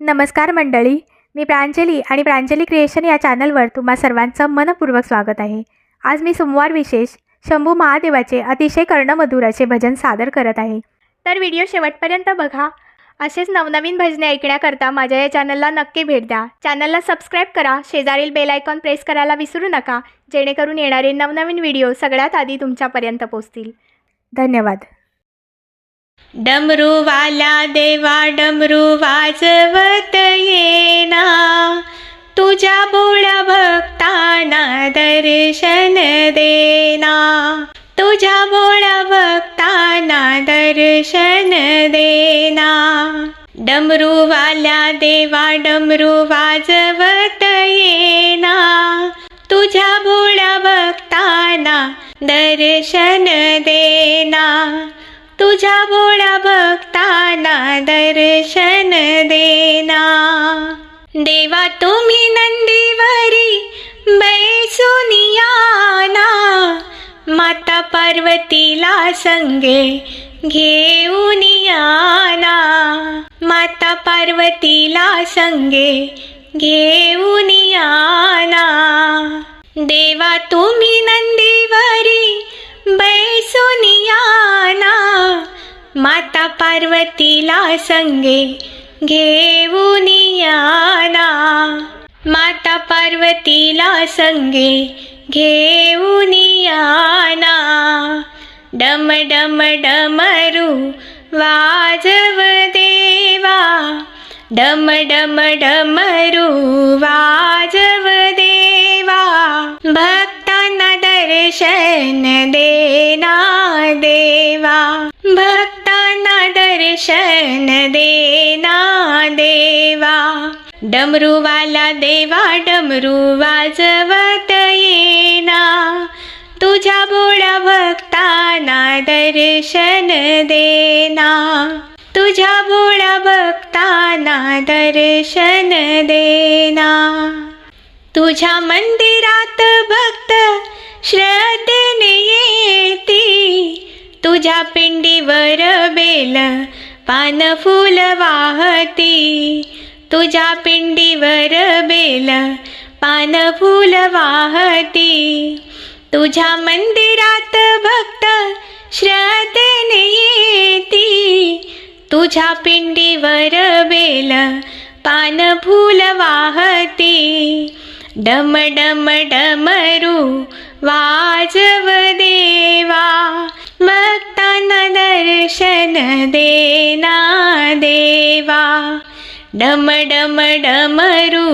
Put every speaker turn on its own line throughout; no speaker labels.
नमस्कार मंडळी मी प्रांजली आणि प्रांजली क्रिएशन या चॅनलवर तुम्हा सर्वांचं मनपूर्वक स्वागत आहे. आज मी सोमवार विशेष शंभू महादेवाचे अतिशय कर्णमधुर असे भजन सादर करत आहे. तर व्हिडिओ शेवटपर्यंत बघा. असेच नवनवीन भजने ऐकण्याकरता माझ्या या चॅनलला नक्की भेट द्या. चॅनलला सबस्क्राईब करा. शेजारील बेल आयकॉन प्रेस करायला विसरू नका. जेणेकरून येणारे नवनवीन व्हिडिओ सगळ्यात आधी तुमच्यापर्यंत पोहोचतील. धन्यवाद.
डमरू वाला देवा डमरू वाजवत येना. तुझ्या बोळ्या भक्ताना दर्शन देना. तुझ्या बोळ्या भक्ताना दर्शन देना. डमरू वाल्या देवा डमरू वाजवत येना. तुझ्या बोळ्या भक्ताना दर्शन देना. तुझ्या भोळ्या भक्तांना दर्शन देना. देवा तुम्ही नंदीवरी बैसुनियाना माता पार्वतीला संगे घेऊन याना. माता पार्वतीला संगे घेऊन याना. देवा तुम्ही नंदीवरी बैसुनियाना पार्वतीला संगे घेऊन याना माता पार्वतीला संगे घेऊन याना डम डम डमरू वाजव देवा डम डम डमरू वाजव देवा भक्तांना दर्शन देना देवा भक्तांना दर्शन देना देवा. डमरूवाला देवा डमरू वाजवत येना. तुझ्या बोळ्या भक्ताना दर्शन देना. तुझ्या बोळा भक्ताना दर्शन देना. तुझ्या मंदिरात भक्त श्रद्धे तुझ्या पिंडीवर बेल पान फुल वाहती. तुझ्या पिंडीवर बेल पान फुल वाहती. तुझ्या मंदिरात भक्त श्रद्धेने येती तुझ्या पिंडीवर बेल पान फुल वाहती. डम डम डमरू वाजव दे दर्शन देना देवा. डम डम डमरू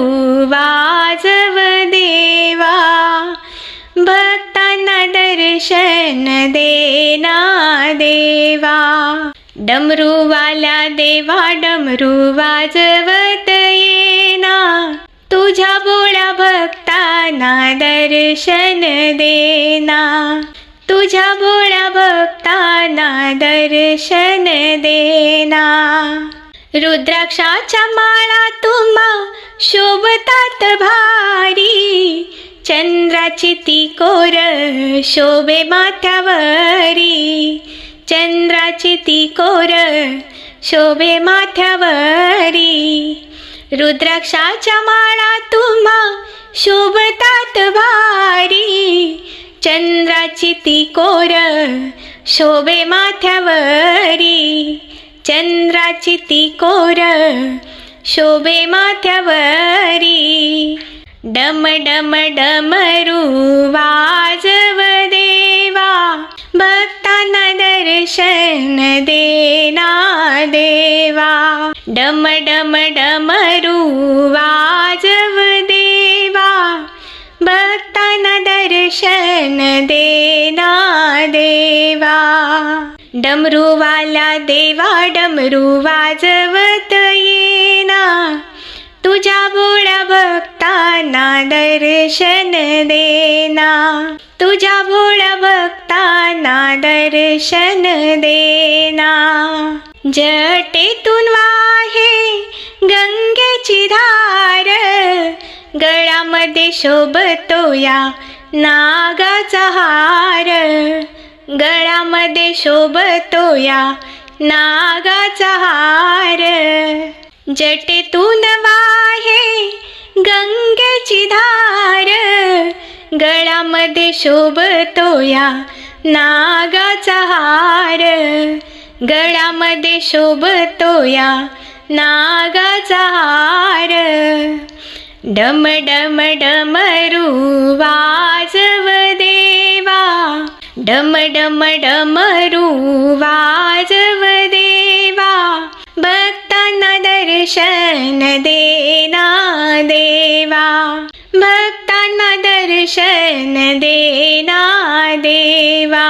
वाजव देवा. भक्तांना दर्शन देना देवा. डमरूवाल्या देवा डमरू वाजवत येना. तुझ्या बोळ्या भक्तांना दर्शन देना. तुझ्या भोळ्या भक्तांना दर्शन देना. रुद्राक्षाच्या माळा तुम्हा शोभतात भारी. चंद्राची ती कोर शोभे माथ्यावरी. चंद्राची ती कोर शोभे माथ्यावरी. रुद्राक्षाच्या माळा तुम्हा शोभतात भारी. चंद्राची ती कोर शोभे माथ्यावरी. चंद्राची ती कोर शोभे माथ्यावरी. डम डम डमरू वाजव देवा. भक्तांना दर्शन देना देवा. डम डम डमरू दर्शन देना देवा. डमरूवाला देवा डमरू वाजवत येना. तुझ्या भोळ्या भक्तांना दर्शन देना. तुझ्या भोळ्या भक्तांना दर्शन देना. जटेतून वाहे गंगेची धार गळ्यामध्ये शोभतो या नागाचा हार गळ्यामध्ये शोभतो या नागाचा हार जटेतून वाहे गंगेची धार गळामध्ये शोभतो या नागाचा हार गळामध्ये शोभतो या नागाचा हार डम डम डमरू वाजव देवा डम डम डमरू वाजव देवा भक्तांना दर्शन देना देवा भक्तांना दर्शन देना देवा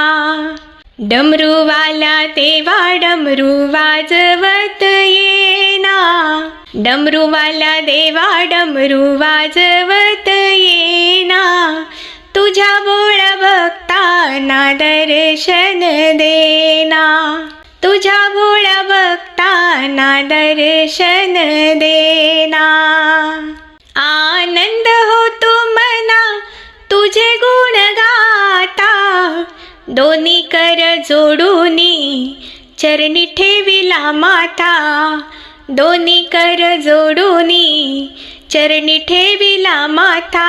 डमरूवाला तेवा डमरू वाजवत येना डमरूवाला देवा डमरू वाजवत येना. तुझ्या बोळ भक्ताना दर्शन देना. तुझ्या भोळ्या भक्ताना दर्शन देना. आनंद होतो मना तुझे गुण गाता. दोन्ही कर जोडूनी चरणी ठेविला माता. दोन्ही कर जोडूनी चरणी ठेविला माथा.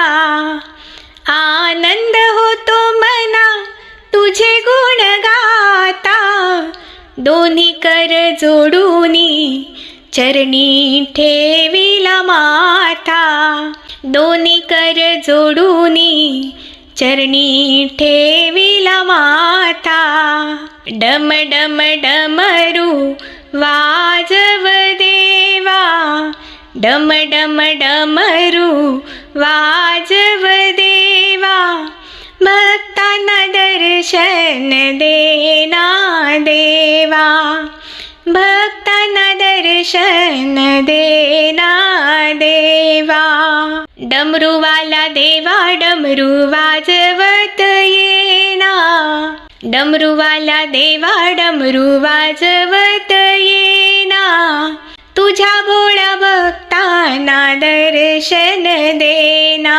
आनंद होतो मना तुझे गुण गाता. दोन्ही कर जोडूनी चरणी ठेविला माथा. दोन्ही कर जोडूनी चरणी ठेविला माथा. डम डम डमरू वाजव देवा डम डम डमरू वाजव देवा भक्तांना दर्शन देना देवा भक्तांना दर्शन देना देवा डमरूवाला देवा डमरू वाजवत येना डमरूवाला देवा डमरू वाजवत येना तुझ्या भोळ्या भक्तांना दर्शन देना.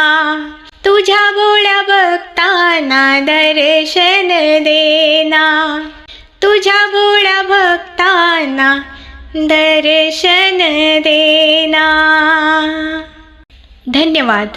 तुझ्या भोळ्या भक्तांना दर्शन देना. तुझ्या भोळ्या भक्तांना दर्शन देना. धन्यवाद.